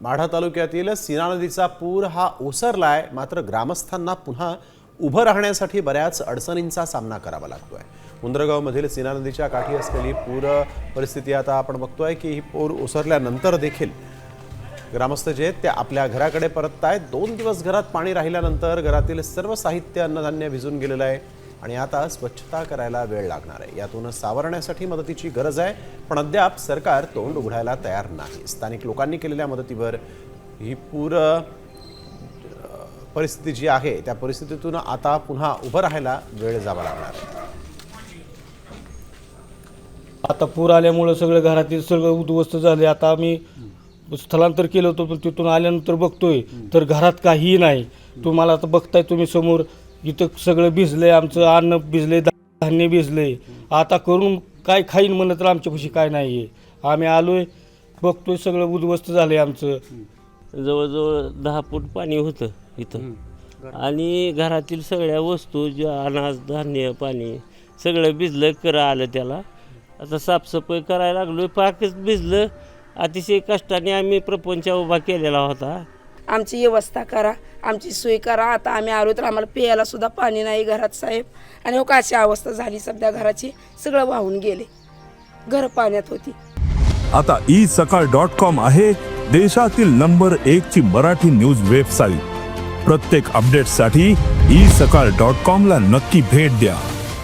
माढा तालुक्यातील सीना नदीचा पूर हा ओसरलाय मात्र ग्रामस्थांना पुन्हा उभं राहण्यासाठी बऱ्याच अडचणींचा सामना करावा लागतोय. उंदरगावमधील सीना नदीच्या काठी असलेली पूर परिस्थिती आता आपण बघतोय की ही पूर ओसरल्यानंतर देखील ग्रामस्थ जे आहेत ते आपल्या घराकडे परतत आहेत दोन दिवस घरात पाणी राहिल्यानंतर घरातील सर्व साहित्य अन्नधान्य भिजून गेलेलं आहे. आणि आता स्वच्छता करायला वेळ लागणार आहे. यातून सावरण्यासाठी मदतीची गरज आहे पण अद्याप सरकार तोंड उघडायला तयार नाही. स्थानिक लोकांनी केलेल्या मदतीवर ही पूर परिस्थिती जी आहे त्या परिस्थितीतून आता पुन्हा उभं राहायला वेळ जावा लागणार आहे. आता पूर आल्यामुळं सगळं घरातील सगळं उद्ध्वस्त झाले. आता आम्ही स्थलांतर केलं होतं पण तिथून आल्यानंतर बघतोय तर घरात काहीही नाही. तुम्हाला आता बघताय तुम्ही समोर इथं सगळं भिजलंय आमचं अन्न भिजले धान्य भिजले आता करून काय खाईन म्हणलं तर आमच्यापाशी काय नाही आहे आम्ही आलोय बघतोय सगळं उद्ध्वस्त झालंय आमचं. जवळजवळ दहा फूट पाणी होतं इथं. आणि घरातील सगळ्या वस्तू ज्या अनाज धान्य पाणी सगळं भिजलं करा आलं त्याला. आता साफसफाई करायला लागलो पाकच भिजलं. अतिशय कष्टाने आम्ही प्रपंच उभा केलेला होता. आमची व्यवस्था करा आमची सोय करा. आता आम्ही आलो तर आम्हाला प्यायला सुद्धा पाणी नाही घरात साहेब. आणि हो का अशी अवस्था झाली सध्या घराची. सगळं वाहून गेले. घर पाण्यात होती. आता ई सकाळ डॉट कॉम आहे देशातील नंबर एक ची मराठी न्यूज वेबसाईट. प्रत्येक अपडेटसाठी ई सकाळ डॉट कॉम ला नक्की भेट द्या.